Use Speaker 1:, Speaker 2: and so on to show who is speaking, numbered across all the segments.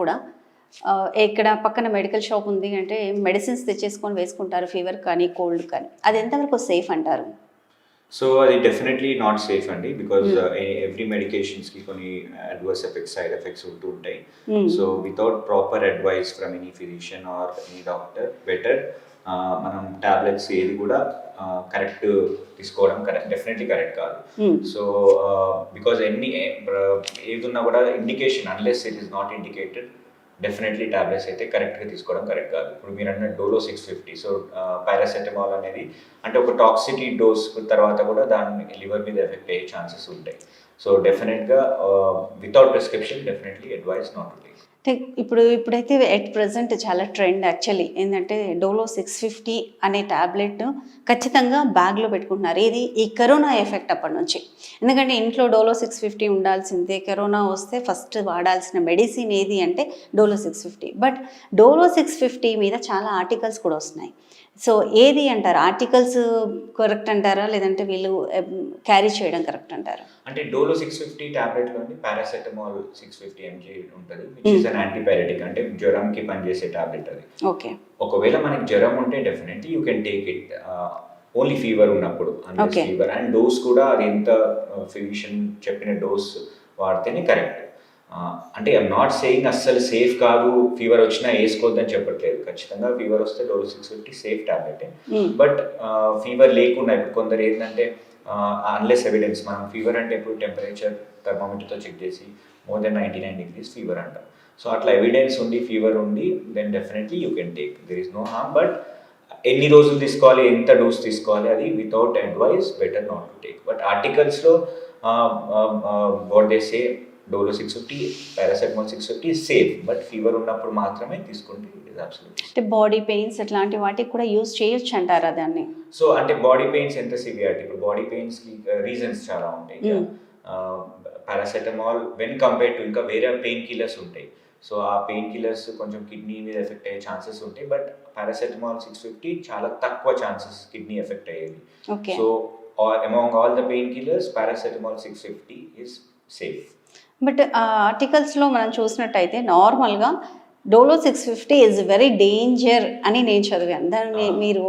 Speaker 1: కూడా. ఇక్కడ పక్కన మెడికల్ షాప్ ఉంది అంటే మెడిసిన్స్ తెచ్చేసుకొని వేసుకుంటారు ఫీవర్ కానీ కోల్డ్ కానీ. అది ఎంతవరకు సేఫ్ అంటారు?
Speaker 2: సో అది డెఫినెట్లీ నాట్ సేఫ్ అండి. బికాజ్ ఎవ్రీ మెడికేషన్స్కి కొన్ని అడ్వర్స్ ఎఫెక్ట్స్ సైడ్ ఎఫెక్ట్స్ ఉంటూ ఉంటాయి.
Speaker 1: Hmm.
Speaker 2: So without proper advice from any physician or any doctor better మనం టాబ్లెట్స్ ఏది కూడా కరెక్ట్ తీసుకోవడం కరెక్ట్ డెఫినెట్లీ కరెక్ట్ కాదు.
Speaker 1: Hmm.
Speaker 2: సో బికాజ్ ఎన్ని ఏది ఉన్నా కూడా indication unless it is not indicated definitely tablets అయితే కరెక్ట్గా తీసుకోవడం కరెక్ట్ కాదు. ఇప్పుడు మీరు అన్న Dolo six fifty so paracetamol అనేది అంటే ఒక టాక్సిటీ డోస్ తర్వాత కూడా దాని లివర్ మీద ఎఫెక్ట్ అయ్యే ఛాన్సెస్ ఉంటాయి. సో డెఫినెట్గా without prescription definitely advise not to take
Speaker 1: ఇప్పుడు ఇప్పుడైతే ఎట్ ప్రజెంట్ చాలా ట్రెండ్ యాక్చువల్లీ. ఏంటంటే డోలో సిక్స్ ఫిఫ్టీ అనే ట్యాబ్లెట్ ఖచ్చితంగా బ్యాగ్లో పెట్టుకుంటున్నారు. ఇది ఈ కరోనా ఎఫెక్ట్ అప్పటి నుంచి. ఎందుకంటే ఇంట్లో డోలో సిక్స్ ఫిఫ్టీ ఉండాల్సిందే. కరోనా వస్తే ఫస్ట్ వాడాల్సిన మెడిసిన్ ఏది అంటే Dolo six fifty. But Dolo six fifty మీద చాలా ఆర్టికల్స్ కూడా వస్తున్నాయి. సో ఏది అంటారు? ఆర్టికల్స్ కరెక్ట్ అంటారా? లేదంటే వీళ్ళు క్యారీ చేయడం కరెక్ట్ అంటారా?
Speaker 2: అంటే డోలో సిక్స్ ఫిఫ్టీ టాబ్లెట్లోని పారాసెటమాల్ సిక్స్ ఫిఫ్టీ ఎంజీ ఉంటుంది విచ్ ఇస్ అన్ యాంటీబయాటిక్ అంటే జ్వరంకి పనిచేసే టాబ్లెట్ అది.
Speaker 1: ఓకే.
Speaker 2: ఒకవేళ మనకి జ్వరం ఉంటే definitely you can take it only fever ఉన్నప్పుడు. ఫీవర్ అండ్ డోస్ కూడా అది ఎంత ఫిజిషియన్ చెప్పిన డోస్ వాడితేనే కరెక్ట్ అంటే ఐఎమ్ నాట్ సేయింగ్ అస్సలు సేఫ్ కాదు ఫీవర్ వచ్చినా వేసుకోవద్దని చెప్పట్లేదు. ఖచ్చితంగా ఫీవర్ వస్తే Dolo six fifty safe tablet but fever లేకుండా ఇప్పుడు కొందరు ఏంటంటే అన్లెస్ ఎవిడెన్స్ మనం ఫీవర్ అంటే ఇప్పుడు టెంపరేచర్ థర్మామీటర్తో చెక్ చేసి more than ninety nine degrees fever అంటాం. సో అట్లా ఎవిడెన్స్ ఉండి ఫీవర్ ఉండి then definitely you can take there is no harm but ఎన్ని రోజులు తీసుకోవాలి ఎంత డోస్ తీసుకోవాలి అది without advice better not to take but ఆర్టికల్స్లో what they say Dolo six fifty paracetamol six fifty safe but fever ఉన్నప్పుడు మాత్రమే తీసుకుంటే
Speaker 1: అంటే బాడీ పెయిన్స్ అట్లాంటి వాటికి కూడా యూజ్ చేయొచ్చు అంటారా దాన్ని.
Speaker 2: సో అంటే బాడీ పెయిన్స్ ఎంత సివియారిటీ ఇప్పుడు బాడీ పెయిన్స్కి రీజన్స్ చాలా ఉంటాయి. పారాసెటమాల్ వెన్ కంపేర్ టు ఇంకా వేరే పెయిన్ కిల్లర్స్ ఉంటాయి. సో ఆ పెయిన్ కిల్లర్స్ కొంచెం కిడ్నీ మీద ఎఫెక్ట్ అయ్యే ఛాన్సెస్ ఉంటాయి. బట్ పారాసెటమాల్ సిక్స్ ఫిఫ్టీ చాలా తక్కువ ఛాన్సెస్ కిడ్నీ ఎఫెక్ట్ అయ్యేది. So among all the pain killers paracetamol six fifty is safe
Speaker 1: but ఆ ఆర్టికల్స్లో మనం చూసినట్టయితే నార్మల్గా Dolo six fifty is very danger అని నేను చదివాను. దాన్ని మీరు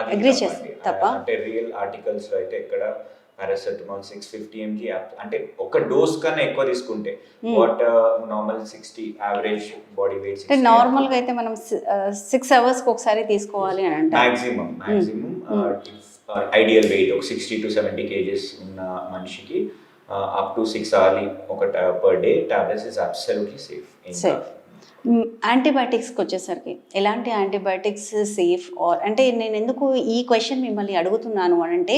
Speaker 1: అగ్రి. చేస్తారు తప్ప.
Speaker 2: అంటే రియల్ ఆర్టికల్స్ అయితే ఎక్కడ పారాసెటమాల్ సిక్స్ ఫిఫ్టీ ఎంజీ అంటే ఒక డోస్ కన్నా ఎక్కువ తీసుకుంటే. What normal sixty average body weight
Speaker 1: అంటే నార్మల్గా అయితే మనం సిక్స్ అవర్స్కి ఒకసారి తీసుకోవాలి అని అంటారు.
Speaker 2: మాక్సిమం మాక్సిమం ఐడియల్ వెయిట్ ఒక సిక్స్టీ టు సెవెంటీ కేజెస్ ఉన్న మనిషికి అప్ టు సిక్స్ అవర్లీ ఒక per day tablets is absolutely safe.
Speaker 1: యాంటీబయాటిక్స్కి వచ్చేసరికి ఎలాంటి యాంటీబయాటిక్స్ సేఫ్ ఆర్ అంటే నేను ఎందుకు ఈ క్వశ్చన్ మిమ్మల్ని అడుగుతున్నాను అని అంటే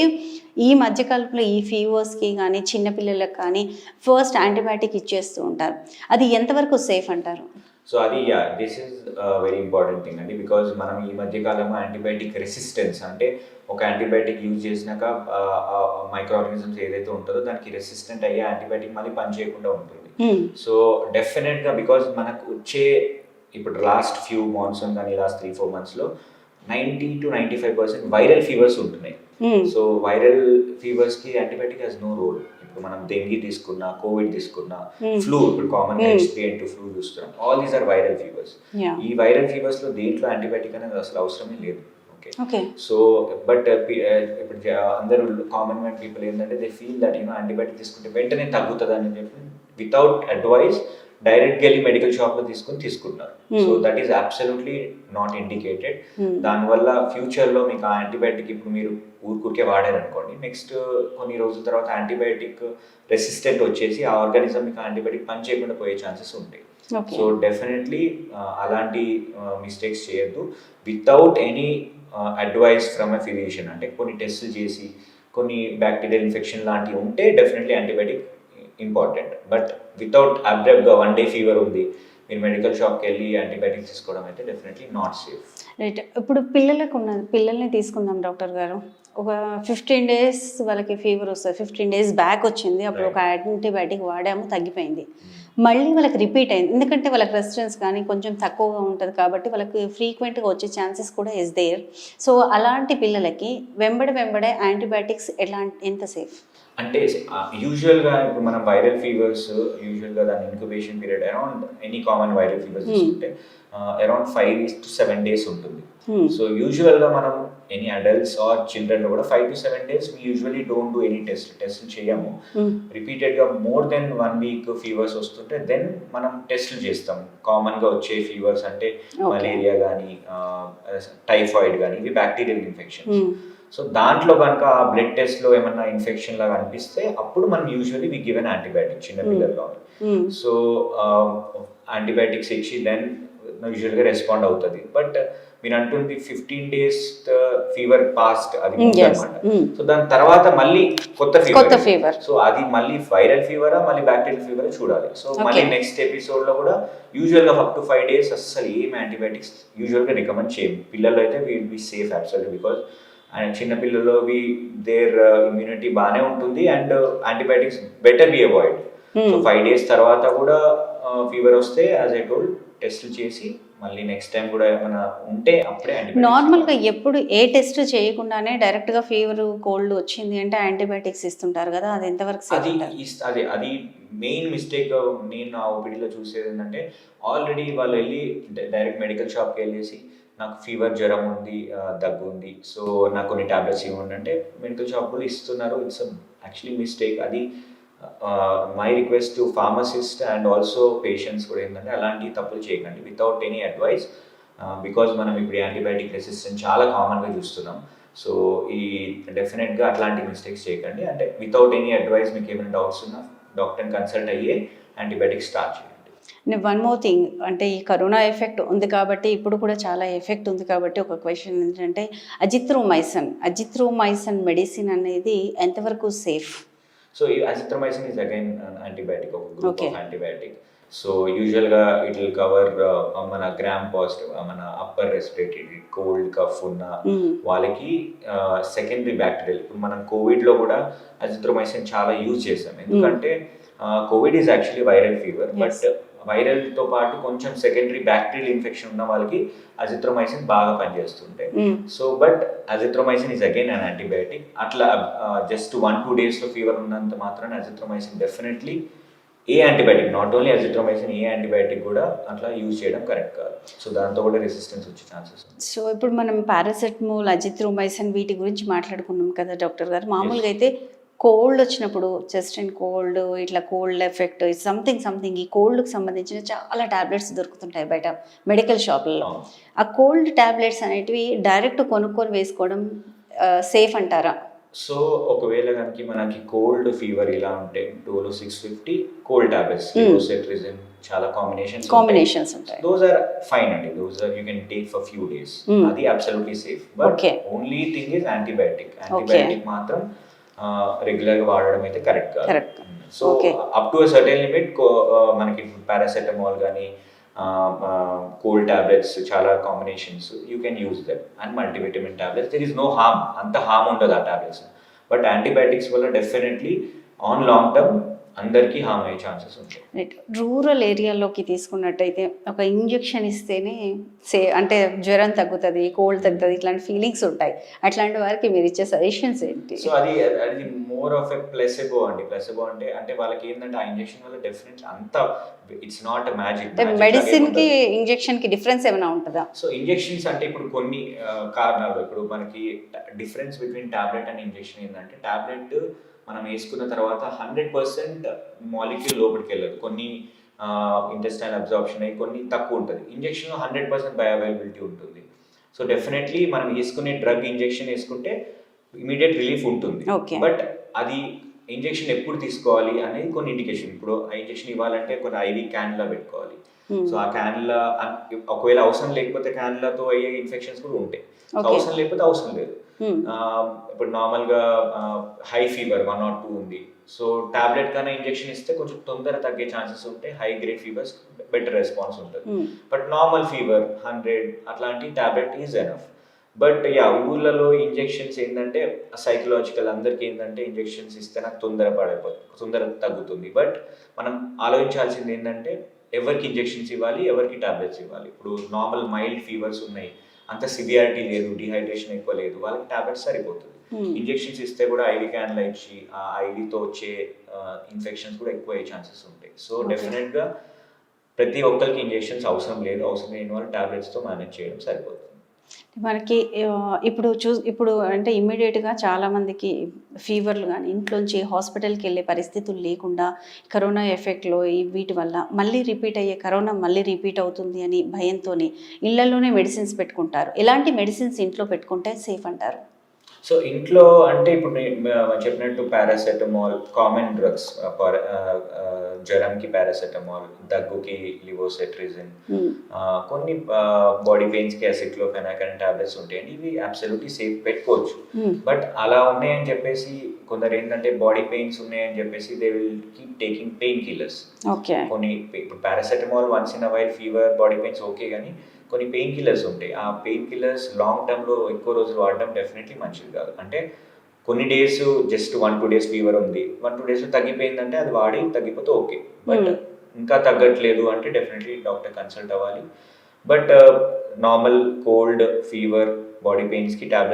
Speaker 1: ఈ మధ్యకాలంలో ఈ ఫీవర్స్కి కానీ చిన్నపిల్లలకు కానీ ఫస్ట్ యాంటీబయాటిక్ ఇచ్చేస్తూ ఉంటారు. అది ఎంతవరకు సేఫ్ అంటారు?
Speaker 2: సో అది yeah this is very important thing అండి బికాజ్ మనం ఈ మధ్య కాలంలో యాంటీబయాటిక్ రెసిస్టెన్స్ అంటే ఒక యాంటీబయాటిక్ యూజ్ చేసినాక మైక్రో ఆర్గానిజమ్స్ ఏదైతే ఉంటుందో దానికి రెసిస్టెంట్ అయ్యే యాంటీబయాటిక్ మళ్ళీ పనిచేయకుండా ఉంటుంది
Speaker 1: Hmm.
Speaker 2: సో డెఫినెట్గా బికాజ్ మనకు వచ్చే ఇప్పుడు లాస్ట్ ఫ్యూ మాన్సూన్ కానీ లాస్ట్ త్రీ ఫోర్ మంత్స్లో ninety to ninety five percent viral fevers ఉంటున్నాయి. సో వైరల్ ఫీవర్స్కి యాంటీబయాటిక్ హ్యాస్ నో రోల్ ఇప్పుడు మనం డెంగీ తీసుకున్నా కోవిడ్ తీసుకున్నా
Speaker 1: Hmm.
Speaker 2: ఫ్లూ ఇప్పుడు కామన్
Speaker 1: Hmm.
Speaker 2: అండ్ ఫ్లూ చూస్తున్నాం. All these are viral fevers ఈ వైరల్ ఫీవర్స్లో దేంట్లో యాంటీబయాటిక్ అనేది అసలు అవసరమే లేదు. ఓకే సో బట్ ఇప్పుడు జ- అందరూ కామన్ మ్యాన్ పీపుల్ ఏంటంటే they feel that you know antibiotic తీసుకుంటే వెంటనే తగ్గుతుంది అని చెప్పి వితౌట్ అడ్వైస్ డైరెక్ట్గా వెళ్ళి మెడికల్ షాప్లో తీసుకుని తీసుకుంటున్నారు
Speaker 1: Hmm.
Speaker 2: So that is absolutely not indicated. దానివల్ల ఫ్యూచర్లో మీకు ఆ యాంటీబయాటిక్ ఇప్పుడు మీరు ఊరికూరికే వాడారనుకోండి నెక్స్ట్ కొన్ని రోజుల తర్వాత యాంటీబయాటిక్ రెసిస్టెంట్ వచ్చేసి ఆ ఆర్గానిజం మీకు యాంటీబయాటిక్ పని చేయకుండా పోయే ఛాన్సెస్ ఉంటాయి. సో డెఫినెట్లీ అలాంటి మిస్టేక్స్ చేయొద్దు. Without any advice from a physician అంటే కొన్ని టెస్టులు చేసి కొన్ని బ్యాక్టీరియల్ ఇన్ఫెక్షన్ లాంటివి ఉంటే definitely antibiotic important but without అబ్రప్ట్గా one day fever ఉంది మీరు మెడికల్ షాప్కి వెళ్ళి యాంటీబయాటిక్ తీసుకోవడం అయితే డెఫినెట్లీ నాట్ సేఫ్
Speaker 1: రైట్ ఇప్పుడు పిల్లలకు ఉన్నది పిల్లల్ని తీసుకుందాం డాక్టర్ గారు. ఒక ఫిఫ్టీన్ డేస్ వాళ్ళకి ఫీవర్ వస్తుంది. ఫిఫ్టీన్ డేస్ బ్యాక్ వచ్చింది. అప్పుడు ఒక యాంటీబయాటిక్ వాడాము తగ్గిపోయింది. మళ్ళీ వాళ్ళకి రిపీట్ అయింది. ఎందుకంటే వాళ్ళకి రెసిస్టెన్స్ కానీ కొంచెం తక్కువగా ఉంటుంది కాబట్టి వాళ్ళకి ఫ్రీక్వెంట్గా వచ్చే ఛాన్సెస్ కూడా ఇస్ దేర్ సో అలాంటి పిల్లలకి వెంబడి వెంబడే యాంటీబయాటిక్స్ ఎలా ఎంత సేఫ్
Speaker 2: అంటే యూజువల్గా ఇప్పుడు మనం వైరల్ ఫీవర్స్ యూజువల్గా దాని incubation period around any common viral fevers తీసుకుంటే around five to seven days ఉంటుంది.
Speaker 1: Hmm.
Speaker 2: సో యూజువల్గా మనం ఎనీ అడల్ట్స్ ఆర్ చిల్డ్రన్లో కూడా five to seven days we usually don't do any test test చేయము
Speaker 1: Hmm.
Speaker 2: రిపీటెడ్గా more than one week fevers వస్తుంటే then మనం టెస్ట్లు చేస్తాం కామన్గా వచ్చే ఫీవర్స్ అంటే. మలేరియా కానీ టైఫాయిడ్ కానీ ఇవి బ్యాక్టీరియల్ ఇన్ఫెక్షన్స్
Speaker 1: Hmm.
Speaker 2: సో దాంట్లో కనుక ఆ బ్లడ్ టెస్ట్లో ఏమన్నా ఇన్ఫెక్షన్ లాగా అనిపిస్తే అప్పుడు మనం యూజువలీ వి గివెన్ యాంటీబయాటిక్ చిన్న
Speaker 1: Hmm.
Speaker 2: పిల్లల్లో
Speaker 1: Hmm.
Speaker 2: సో యాంటీబయాటిక్స్ ఇచ్చి దెన్ యూజువల్గా రెస్పాండ్ అవుతుంది బట్ మీరు అంటుంది ఫిఫ్టీన్ డేస్ ఫీవర్ పాస్ట్ అది
Speaker 1: Mm.
Speaker 2: అనమాట
Speaker 1: Mm.
Speaker 2: సో దాని తర్వాత మళ్ళీ కొత్త ఫీవర్. సో అది మళ్ళీ వైరల్ ఫీవరా మళ్ళీ బ్యాక్టీరియల్ ఫీవర్ చూడాలి సో మళ్ళీ. నెక్స్ట్ ఎపిసోడ్లో కూడా యూజువల్గా అప్ టు ఫైవ్ డేస్ అస్సలు ఏం యాంటీబయాటిక్స్ యూజువల్గా రికమెండ్ చేయం పిల్లలు అయితే will be safe absolute because and చిన్న పిల్లల్లో వి దేర్ ఇమ్యూనిటీ బాగానే ఉంటుంది and antibiotics better be avoid. So five days తర్వాత కూడా ఫీవర్ వస్తే యాజ్ ఐ టోల్డ్ టెస్ట్లు చేసి మళ్ళీ నెక్స్ట్ టైం కూడా ఏమైనా ఉంటే అప్పుడే
Speaker 1: నార్మల్గా ఎప్పుడు ఏ టెస్ట్ చేయకుండానే డైరెక్ట్గా ఫీవర్ కోల్డ్ వచ్చింది అంటే యాంటీబయాటిక్స్ ఇస్తుంటారు కదా అది ఎంతవరకు
Speaker 2: అది అదే అది మెయిన్ మిస్టేక్ నేను నా ఓపీడీలో చూసేది ఏంటంటే ఆల్రెడీ వాళ్ళు వెళ్ళి డైరెక్ట్ మెడికల్ షాప్కి వెళ్ళేసి నాకు ఫీవర్ జ్వరం ఉంది ఆ, దగ్గు ఉంది సో నాకు కొన్ని టాబ్లెట్స్ ఇవ్వండి అంటే మెడికల్ షాప్లో ఇస్తున్నారు. ఇట్స్ యాక్చువల్లీ మిస్టేక్ అది my request to pharmacist and also patients కూడా ఏంటంటే అలాంటి తప్పులు చేయకండి. వితౌట్ ఎనీ అడ్వైస్ బికాజ్ మనం ఇప్పుడు యాంటీబయాటిక్ రెసిస్టెన్స్ చాలా కామన్గా చూస్తున్నాం. సో ఈ డెఫినెట్గా అట్లాంటి మిస్టేక్స్ చేయకండి. అంటే వితౌట్ ఎనీ అడ్వైస్ మీకు ఏమైనా డౌట్స్ ఉన్నా డాక్టర్ని కన్సల్ట్ అయ్యే యాంటీబయాటిక్ స్టార్ట్ చేయండి.
Speaker 1: నేను వన్ మోర్ థింగ్ అంటే ఈ కరోనా ఎఫెక్ట్ ఉంది కాబట్టి ఇప్పుడు కూడా చాలా ఎఫెక్ట్ ఉంది కాబట్టి ఒక క్వశ్చన్ ఏంటంటే అజిత్రోమైసన్ అజిత్రోమైసన్ మెడిసిన్ అనేది ఎంతవరకు సేఫ్
Speaker 2: సో ఈ అజిత్రమైసిన్ ఇస్ అగైన్ యాంటీబయాటిక్ ఒక గ్రూప్. ఆఫ్ యాంటీబయాటిక్ సో యూజువల్గా ఇట్ విల్ కవర్ మన గ్రామ్ పాజిటివ్ మన అప్పర్ రెస్పిరేటరీ కోల్డ్ కఫ్ ఉన్న వాళ్ళకి సెకండరీ బ్యాక్టీరియల్ ఇప్పుడు మనం కోవిడ్లో కూడా అజిత్రోమైసిన్ చాలా యూజ్ చేసాం ఎందుకంటే Covid is actually viral fever but. వైరల్తో పాటు కొంచెం సెకండరీ బ్యాక్టీరియల్ ఇన్ఫెక్షన్ ఉన్న వాళ్ళకి అజిత్రోమైసిన్ బాగా పనిచేస్తుంటాయి so but azithromycin is again an antibiotic అట్లా జస్ట్ వన్ టూ డేస్లో ఫీవర్ ఉన్నంత మాత్రాన azithromycin definitely a antibiotic not only azithromycin a antibiotic కూడా అట్లా యూజ్ చేయడం కరెక్ట్ కాదు. సో దాంతో కూడా రెసిస్టెన్స్ వచ్చే ఛాన్సెస్
Speaker 1: సో ఇప్పుడు మనం పారాసెటమాల్ అజిత్రోమైసిన్ వీటి గురించి మాట్లాడుకున్నాం కదా డాక్టర్ గారు. మామూలుగా అయితే కోల్డ్ వచ్చినప్పుడు చెస్ట్ అండ్ కోల్డ్ ఇట్లా కోల్డ్ ఎఫెక్ట్ సంథింగ్ సంథింగ్ ఈ కోల్డ్కి సంబంధించిన చాలా టాబ్లెట్స్ దొరుకుతుంటాయి బయట మెడికల్ షాపులలో. ఆ కోల్డ్ టాబ్లెట్స్ అనేటివి డైరెక్ట్ కొనుక్కొని వేసుకోవడం సేఫ్ అంటారా?
Speaker 2: సో ఒకవేళ కనుక మనకి కోల్డ్ ఫీవర్ ఇలా ఉంటే Dolo six fifty cold tablets చాలా కాంబినేషన్స్
Speaker 1: కాంబినేషన్స్ ఉంటాయి.
Speaker 2: దోస్ ఆర్ ఫైన్ అండి. Those are you can take for few days. అది absolutely safe but. Only thing is antibiotic antibiotic మాత్రం రెగ్యులర్గా వాడడం అయితే కరెక్ట్ కాదు. So. Up to certain limit మనకి పారాసెటమాల్ కానీ కోల్డ్ టాబ్లెట్స్ చాలా combinations you can use them and multivitamin tablets there is no harm అంత హార్మ్ ఉండదు ఆ టాబ్లెట్స్ బట్ యాంటీబయాటిక్స్ వల్ల డెఫినెట్లీ ఆన్ లాంగ్ టర్మ్ అందరికీ హార్మ్ అయ్యే ఛాన్సెస్ ఉంటాయి.
Speaker 1: రైట్ రూరల్ ఏరియాలోకి తీసుకున్నట్టయితే ఒక ఇంజెక్షన్ ఇస్తేనే సే అంటే జ్వరం తగ్గుతుంది కోల్డ్ తగ్గుతుంది ఇట్లాంటి ఫీలింగ్స్ ఉంటాయి. అట్లాంటి వారికి మీరు ఇచ్చే సజెషన్స్ ఏంటి?
Speaker 2: సో అది అది మోర్ ఆఫ్ ఎ ప్లెసెబో అండి. ప్లెసెబో అంటే అంటే వాళ్ళకి ఏంటంటే ఆ ఇంజెక్షన్ వల్ల డెఫినెట్ అంత ఇట్స్ నాట్ మ్యాజిక్
Speaker 1: మెడిసిన్కి ఇంజెక్షన్కి డిఫరెన్స్ ఏమైనా ఉంటుందా?
Speaker 2: సో ఇంజెక్షన్స్ అంటే ఇప్పుడు కొన్ని కారణాలు. ఇప్పుడు మనకి difference between tablet and injection ఏంటంటే టాబ్లెట్ మనం వేసుకున్న తర్వాత హండ్రెడ్ పర్సెంట్ మాలిక్యూల్ లోపలికి వెళ్ళదు. కొన్ని ఇంటెస్టైన్ అబ్జార్ప్షన్ అయ్యి కొన్ని తక్కువ ఉంటుంది. ఇంజెక్షన్ హండ్రెడ్ పర్సెంట్ బయోవైలబిలిటీ ఉంటుంది. సో డెఫినెట్లీ మనం వేసుకునే డ్రగ్ ఇంజెక్షన్ వేసుకుంటే ఇమీడియట్ రిలీఫ్ ఉంటుంది. బట్ అది ఇంజెక్షన్ ఎప్పుడు తీసుకోవాలి అనేది కొన్ని ఇండికేషన్ ఇప్పుడు ఆ ఇంజెక్షన్ ఇవ్వాలంటే కొన్ని ఐవి క్యాన్లా పెట్టుకోవాలి. సో ఆ క్యాన్లా ఒకవేళ అవసరం లేకపోతే క్యాన్లతో అయ్యే ఇన్ఫెక్షన్స్ కూడా ఉంటాయి. అవసరం లేకపోతే అవసరం లేదు.
Speaker 1: Hmm.
Speaker 2: ఇప్పుడు నార్మల్గా high fever one not two ఉంది. సో టాబ్లెట్ కన్నా ఇంజెక్షన్ ఇస్తే కొంచెం తొందర తగ్గే ఛాన్సెస్ ఉంటాయి. High grade fevers better response ఉంటుంది.
Speaker 1: Hmm.
Speaker 2: But normal fever hundred అట్లాంటి tablet is enough but yeah ఊళ్ళలో ఇంజెక్షన్స్ ఏంటంటే సైకలాజికల్ అందరికి ఏంటంటే ఇంజెక్షన్స్ ఇస్తే నాకు తొందర పడిపోతుంది తొందర తగ్గుతుంది. బట్ మనం ఆలోచించాల్సింది ఏంటంటే ఎవరికి ఇంజెక్షన్స్ ఇవ్వాలి ఎవరికి టాబ్లెట్స్ ఇవ్వాలి. ఇప్పుడు నార్మల్ మైల్డ్ ఫీవర్స్ ఉన్నాయి. అంత సివియారిటీ లేదు డిహైడ్రేషన్ ఎక్కువ లేదు వాళ్ళకి టాబ్లెట్స్ సరిపోతుంది.
Speaker 1: Hmm.
Speaker 2: ఇంజెక్షన్స్ ఇస్తే కూడా ఐవి క్యాన్ల ఇచ్చి ఆ ఐవితో వచ్చే ఇన్ఫెక్షన్స్ కూడా ఎక్కువ అయ్యే ఛాన్సెస్ ఉంటాయి. సో. డెఫినెట్గా ప్రతి ఒక్కరికి ఇంజెక్షన్స్ అవసరం లేదు. అవసరం లేని వాళ్ళు టాబ్లెట్స్తో మేనేజ్ చేయడం సరిపోతుంది.
Speaker 1: మనకి ఇప్పుడు చూ ఇప్పుడు అంటే ఇమ్మీడియట్గా చాలామందికి ఫీవర్లు కానీ ఇంట్లోంచి హాస్పిటల్కి వెళ్ళే పరిస్థితులు లేకుండా కరోనా ఎఫెక్ట్లో ఈ వీటి వల్ల మళ్ళీ రిపీట్ అయ్యే కరోనా మళ్ళీ రిపీట్ అవుతుంది అని భయంతో ఇళ్ళలోనే మెడిసిన్స్ పెట్టుకుంటారు. ఎలాంటి మెడిసిన్స్ ఇంట్లో పెట్టుకుంటే సేఫ్ అంటారు?
Speaker 2: సో ఇంట్లో అంటే ఇప్పుడు చెప్పినట్టు పారాసెటమాల్ కామన్ డ్రగ్స్ జ్వరంకి పారాసెటమాల్ దగ్గుకి లివోసెట్రిజిన్
Speaker 1: Hmm.
Speaker 2: కొన్ని బాడీ పెయిన్స్కి అసిక్లోఫెనాకన్ టాబ్లెట్స్ ఉంటాయండి ఇవి అబ్సల్యూట్లీ సేఫ్ పెట్టుకోవచ్చు
Speaker 1: Hmm.
Speaker 2: బట్ అలా ఉన్నాయని చెప్పేసి కొందరు ఏంటంటే బాడీ పెయిన్స్ ఉన్నాయని చెప్పేసి they will keep taking pain killers
Speaker 1: okay
Speaker 2: కొన్ని ఇప్పుడు paracetamol once in while fever body pains okay కానీ కొన్ని పెయిన్ కిల్లర్స్ ఉంటాయి. ఆ పెయిన్ కిల్లర్స్ లాంగ్ టర్మ్లో ఎక్కువ రోజులు వాడడం డెఫినెట్లీ మంచిది కాదు. అంటే కొన్ని days just one two days fever ఉంది. వన్ టూ డేస్ తగ్గిపోయిందంటే అది వాడి తగ్గిపోతే ఓకే బట్
Speaker 1: Hmm.
Speaker 2: ఇంకా తగ్గట్లేదు అంటే డెఫినెట్లీ డాక్టర్ కన్సల్ట్ అవ్వాలి. But normal cold fever body పెయిన్స్కి tablets